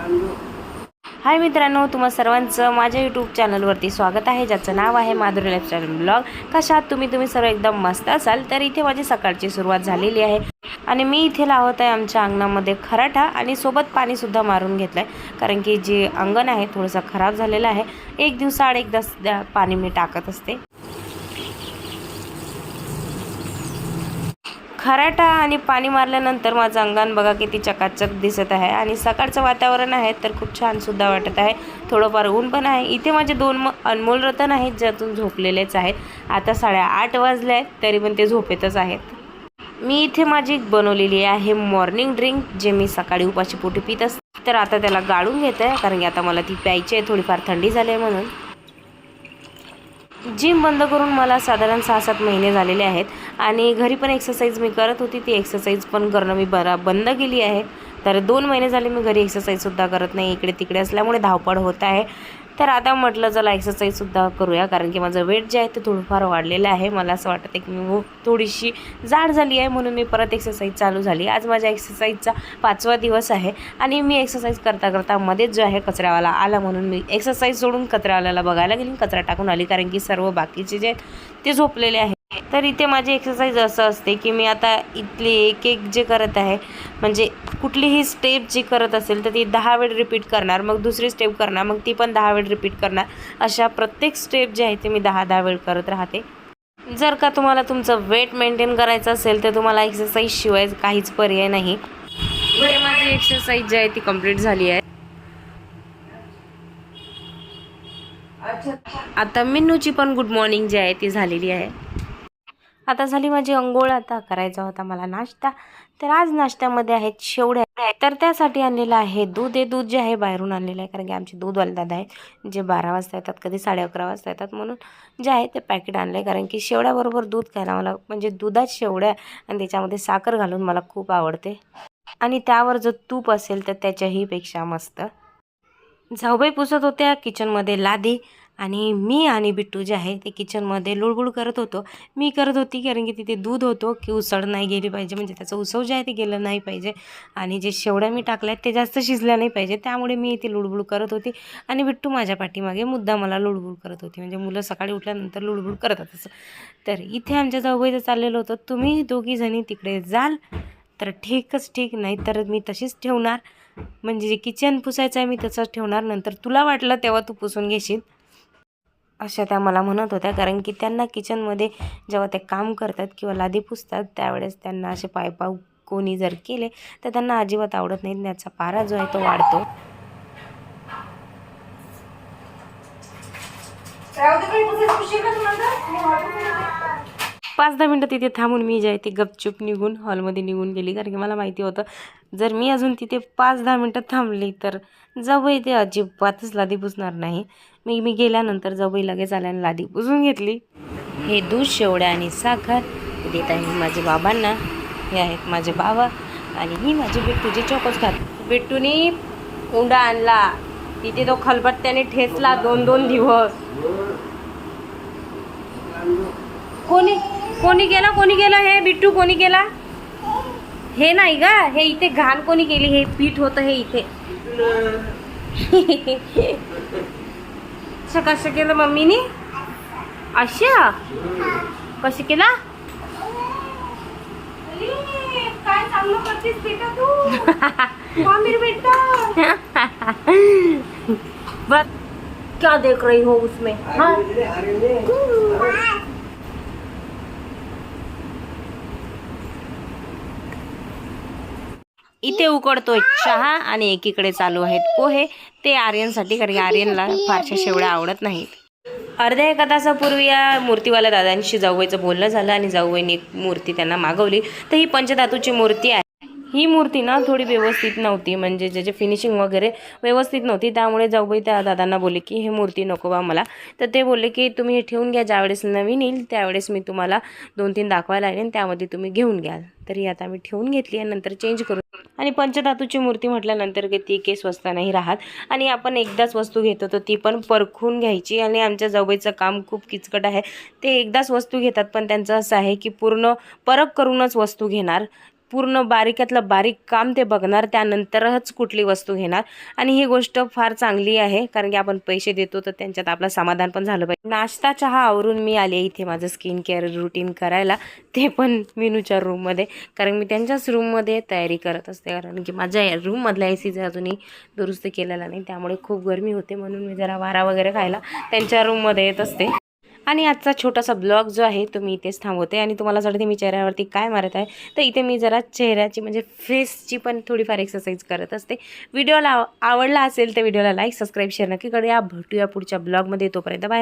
हाय मित्रांनो तुम्हा सर्वांचं माझ्या यूट्यूब चॅनलवरती स्वागत आहे ज्याचं नाव आहे माधुरी लाईफस्टाईल ब्लॉग कशात तुम्ही? तुम्ही सर्व एकदम मस्त असाल तर इथे माझी सकाळची सुरुवात झालेली आहे. आणि मी इथे लावत आहे आमच्या अंगणामध्ये खराठा आणि सोबत पाणीसुद्धा मारून घेतलं आहे कारण की जे अंगण आहे थोडंसं खराब झालेलं आहे. एक दिवसाआड एकदा पाणी मी टाकत असते. खराटा आणि पाणी मारल्यानंतर माझं अंगण बघा किती चकाचक दिसत आहे. आणि सकाळचं वातावरण आहे तर खूप छानसुद्धा वाटत आहे. थोडंफार ऊन पण आहे. इथे माझे दोन म अनमोल रतन आहेत ज्यातून झोपलेलेच आहेत. आता साडेआठ वाजले आहेत तरी पण ते झोपेतच आहेत. मी इथे माझी बनवलेली आहे मॉर्निंग ड्रिंक जे मी सकाळी उपाशी पोटी पित असते. तर आता त्याला गाळून घेत आहे कारण की आता मला ती प्यायची आहे थोडीफार थंडी झाली आहे म्हणून. जिम बंद करून मला साधारण सहा सात महिने झालेले आहेत आणि घरी पण एक्सरसाइज मी करत होती ती एक्सरसाइज पण करणं मी बरा बंद केली आहे. तर दोन महिने झाले मी घरी एक्सरसाइजसुद्धा करत नाही इकडे तिकडे असल्यामुळे धावपळ होत आहे. तर आता म्हटलं चला एक्सरसाइजसुद्धा करूया. कारण की माझं वेट जे आहे ते थोडंफार वाढलेलं आहे. मला असं वाटतं की मी थोडीशी जाड झाली आहे म्हणून मी परत एक्सरसाइज चालू झाली. आज माझ्या एक्सरसाइजचा पाचवा दिवस आहे आणि मी एक्सरसाइज करता करता मध्येच जो आहे कचऱ्यावाला आला म्हणून मी एक्सरसाइज सोडून कचऱ्यावाल्याला बघायला गेली कचरा टाकून आली. कारण की सर्व बाकीचे जे आहेत ते झोपलेले आहे तर इथे माझी एक्सरसाइज असं असते की मी आता इथली एक एक जे करत आहे म्हणजे कुठलीही स्टेप जी करत असेल तर ती दहा वेळ रिपीट करणार मग दुसरी स्टेप करणार मग ती पण दहा वेळ रिपीट करणार. अशा प्रत्येक स्टेप जे आहे ते मी दहा दहा वेळ करत राहते. जर का तुम्हाला तुमचं वेट मेंटेन करायचं असेल तर तुम्हाला एक्सरसाइज शिवाय काहीच पर्याय नाही. इथे माझी एक्सरसाइज जी आहे ती कंप्लीट झाली आहे. आता मेनूची पण गुड मॉर्निंग जी आहे ती झालेली आहे. आता झाली माझी अंघोळ आता करायचा होता मला नाश्ता. तर आज नाश्त्यामध्ये आहेत शेवड्या. तर त्यासाठी आणलेलं आहे दूध. हे दूध जे आहे बाहेरून आणलेलं आहे. कारण की आमचे दूधवाले दादा आहेत जे बारा वाजता येतात कधी साडे अकरा वाजता येतात म्हणून जे आहे ते पॅकेट आणलं आहे कारण की शेवड्याबरोबर दूध खायला मला म्हणजे दुधात शेवड्या आणि त्याच्यामध्ये साखर घालून मला खूप आवडते. आणि त्यावर जर तूप असेल तर त्याच्याही पेक्षा मस्त. जाऊबाई पुसत होत्या किचनमध्ये लादी. आणि मी आणि बिट्टू जे आहे ते किचनमध्ये लुळबुळ करत होतो. मी करत होती कारण की तिथे दूध होतो की उसळ नाही गेली पाहिजे. म्हणजे त्याचं उसव जे आहे ते गेलं नाही पाहिजे. आणि जे शेवड्या मी टाकल्या आहेत ते जास्त शिजल्या नाही पाहिजे. त्यामुळे मी इथे लुडबुड करत होती. आणि बिट्टू माझ्या पाठीमागे मुद्दा मला लुडबुड करत होती. म्हणजे मुलं सकाळी उठल्यानंतर लुडबुड करतात असं. तर इथे आमच्या जाऊबाईचं चाललेलं होतं. तुम्ही दोघीजणी तिकडे जाल तर ठीकच ठीक. नाही तर मी तशीच ठेवणार. म्हणजे जे किचन पुसायचं आहे मी तसंच ठेवणार. नंतर तुला वाटलं तेव्हा तू पुसून घेशील. अशा त्या मला म्हणत होत्या. कारण की त्यांना किचनमध्ये जेव्हा ते काम करतात किंवा लादी पुसतात त्यावेळेस त्यांना असे पायपाव कोणी जर केले तर त्यांना अजिबात आवडत नाही त्याचा पारा जो आहे तो वाढतो. पाच दहा मिनटं तिथे थांबून मी जे आहे ते गपचूप निघून हॉलमध्ये निघून गेली. कारण की मला माहिती होतं जर मी अजून तिथे पाच दहा मिनटं थांबली तर जावई ते अजिबातच लादी पुसणार नाही. मी मी गेल्यानंतर जावई लगेच आल्याने लादी पुसून घेतली. हे दूध शेवड्या आणि साखर देत आहे मी माझ्या बाबांना. हे आहेत माझे बाबा आणि ही माझी भेट्टू जे चौकस खात. बिट्टूने उंडा आणला. तिथे तो खलबत्त्याने ठेचला दोन दोन दिवस. कोणी? कोणी केला कोणी केलं हे बिट्टू कोणी केला हे नाही का हे इथे घाण कोणी केली? हे पीठ होतं हे इथे. कसं केलं मम्मीनी? अशा? कसं केला? काय चांगलं करतेस बेटा तू? मामीर बेटा. बस क्या देख रही हो उसमें? हाँ? इथे उकडतोय चहा आणि एकीकडे चालू आहेत पोहे. ते आर्यनसाठी कारण की आर्यनला फारशा शेवड्या आवडत नाहीत. अर्ध्या एका तासापूर्वी या मूर्तीवाल्या दादांशी जाऊबाईचं बोलणं झालं आणि जाऊबाईने एक मूर्ती त्यांना मागवली. तर ही पंचधातूची मूर्ती आहे. ही मूर्ती ना थोडी व्यवस्थित नव्हती. म्हणजे ज्याचे फिनिशिंग वगैरे व्यवस्थित नव्हती. त्यामुळे जाऊबाई त्या दादांना बोलले की हे मूर्ती नको बा मला. तर ते बोलले की तुम्ही हे ठेवून घ्या. ज्यावेळेस नवीन येईल त्यावेळेस मी तुम्हाला दोन तीन दाखवायला येईन आणि त्यामध्ये तुम्ही घेऊन घ्याल. तरी आता मी ठेवून घेतली आणि नंतर चेंज करून आणि पंचधातूची मूर्ती म्हटल्यानंतर की ती काही स्वस्त नाही राहत. आणि आपण एकदाच वस्तू घेतो तर ती पण परखून घ्यायची. आणि आमच्या जाऊबाईचं काम खूप किचकट आहे. ते एकदाच वस्तू घेतात पण त्यांचं असं आहे की पूर्ण परख करूनच वस्तू घेणार. पूर्ण बारीकातलं बारीक काम ते बघणार त्यानंतरच कुठली वस्तू घेणार. आणि ही गोष्ट फार चांगली आहे कारण की आपण पैसे देतो तर त्यांच्यात आपलं समाधान पण झालं पाहिजे. नाश्ता चहा आवरून मी आले इथे माझं स्किन केअर रुटीन करायला. ते पण मिनूच्या रूममध्ये कारण मी त्यांच्याच रूममध्ये तयारी करत असते. कारण की माझ्या रूममधल्या रूममधला ए सी अजूनही दुरुस्त केलेला नाही. त्यामुळे खूप गरमी होते म्हणून मी जरा वारा वगैरे खायला त्यांच्या रूममध्ये येत असते. आणि आजचा छोटासा ब्लॉग जो आहे तो मी इथेच थांबवते. आणि तुम्हाला असं वाटते मी चेहऱ्यावरती काय मारत आहे? तर इथे मी जरा चेहऱ्याची म्हणजे फेसची पण थोडीफार एक्सरसाइज करत असते. व्हिडिओला आवडला असेल तर व्हिडिओला लाईक सबस्क्राईब शेअर नक्की करूया. भेटूया पुढच्या ब्लॉगमध्ये. तोपर्यंत बाय